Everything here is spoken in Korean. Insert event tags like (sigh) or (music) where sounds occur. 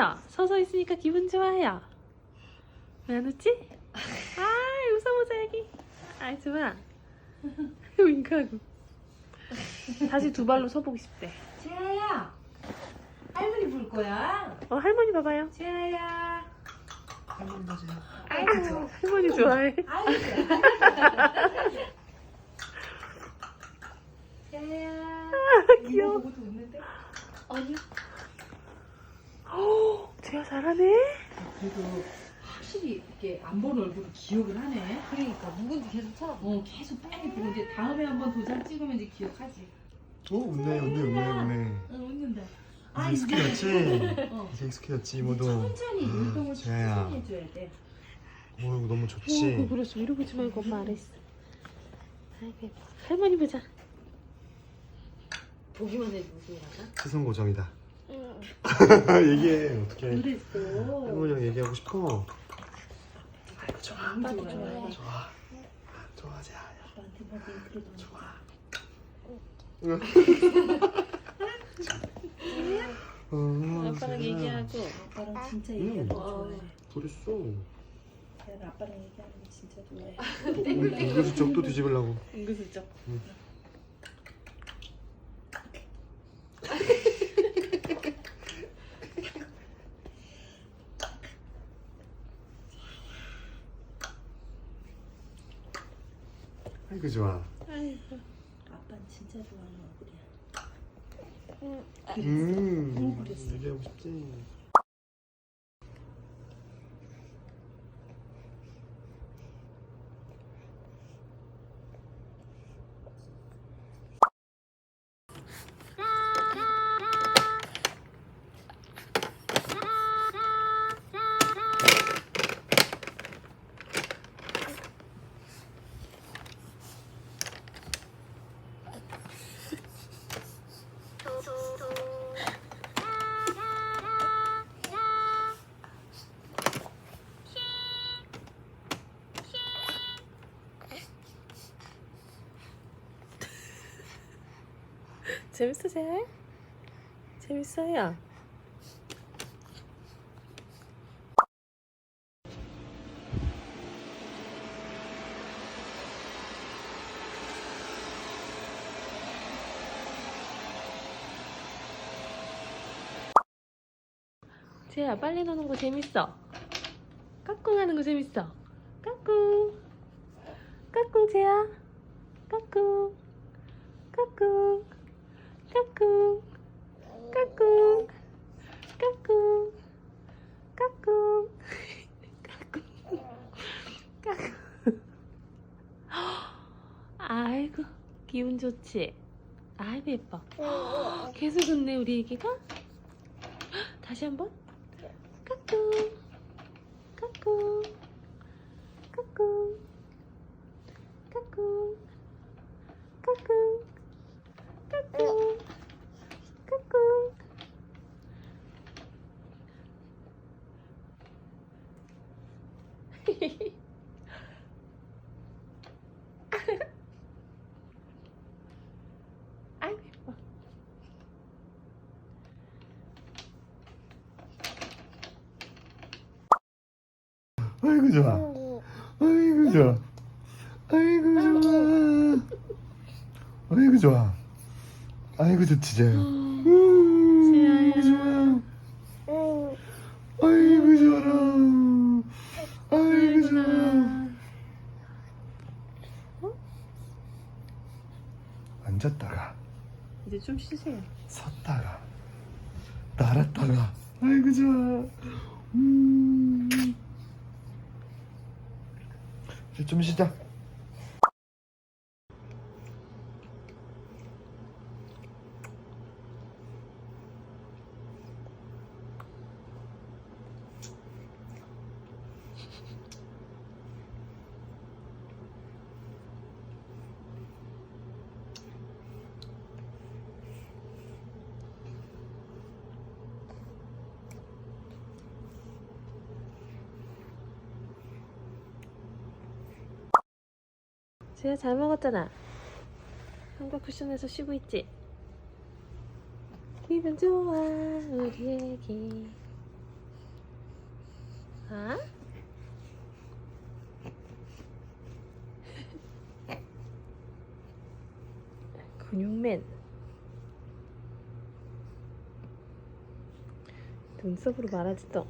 웃어요. 서서 있으니까 기분 좋아요. 왜 안 웃지? 아, 웃어보자, 여기. 아, 좋아. (laughs) 윙크하고. 다시 두 발로 서보고 싶대. 재아야 할머니 볼 거야 어, 할머니 봐봐요. 재아야 할머니 봐줘요 아이고, 할머니 좋아해. 아이고 (laughs) 재아야 귀여워. 이거 보고도 웃는데 아니. 오, 제가 잘하네. 그래도 확실히 이렇게 안 본 얼굴을 기억을 하네 그러니까 누군지 계속 찾아. 어 계속 빨리 보고 이제 다음에 한번 도장 찍으면 이제 기억하지 오 웃네 웃네 웃네 웃네 응 웃는다 이제 익숙해졌지? (laughs) 어 이제 익숙해졌지 이모도 천천히 음, 율동을 재아야. 천천히 해줘야 돼 오 이거 너무 오, 좋지? 그거 그랬어. 이러고 보지 말고 엄마 있어. 아이고, 예뻐. 할머니 보자. 보기만 해도 웃음이 나나? 시선 고정이다 응. (laughs) 얘기해 어떻게. 그랬어. 할머니랑 얘기하고 싶어? 아이고 좋아. 아빠도 좋아해. 좋아 좋아. 재아야 아빠한테 받은 그래도 좋아. 어, 아빠랑 재아야. 얘기하고. 아빠랑 진짜 음. 얘기하는 거 어. 좋아해. 그랬어. 내가 아빠랑 얘기하는 거 진짜 좋아해. 또 은근슬쩍 또 뒤집으려고. 은근슬쩍. 아이고 좋아 아이고. 아빠는 진짜 좋아하는 얼굴이야 음 그랬어. 얘기하고 싶지? 재밌으세요? 재밌어요. 재야 빨리 노는 거 재밌어. 까꿍 하는 거 재밌어. 까꿍. 까꿍 재야. 까꿍. 까꿍 까꿍 까꿍 까꿍 까꿍 까꿍 아이고 기분 좋지? 아이고 예뻐. 계속 웃네 우리 애기가? 다시 한번. 까꿍. 까꿍. 까꿍. 까꿍. 까꿍. 까꿍. 까꿍. 아이고 (laughs) 예뻐 아이고 좋아 아이고 좋아 아이고 좋아 아이고 좋아 아이고 좋지 재야 음, 아이고 좋아 아이고 좋아라 아이고 좋아 앉았다가. 이제 좀 쉬세요. 섰다가. 날았다가. 아이고 좋아 음. 이제 좀 쉬자 지혜야 잘 먹었잖아 한국 쿠션에서 쉬고 있지? 기분 좋아 우리 애기 아? 근육맨 눈썹으로 말하지 또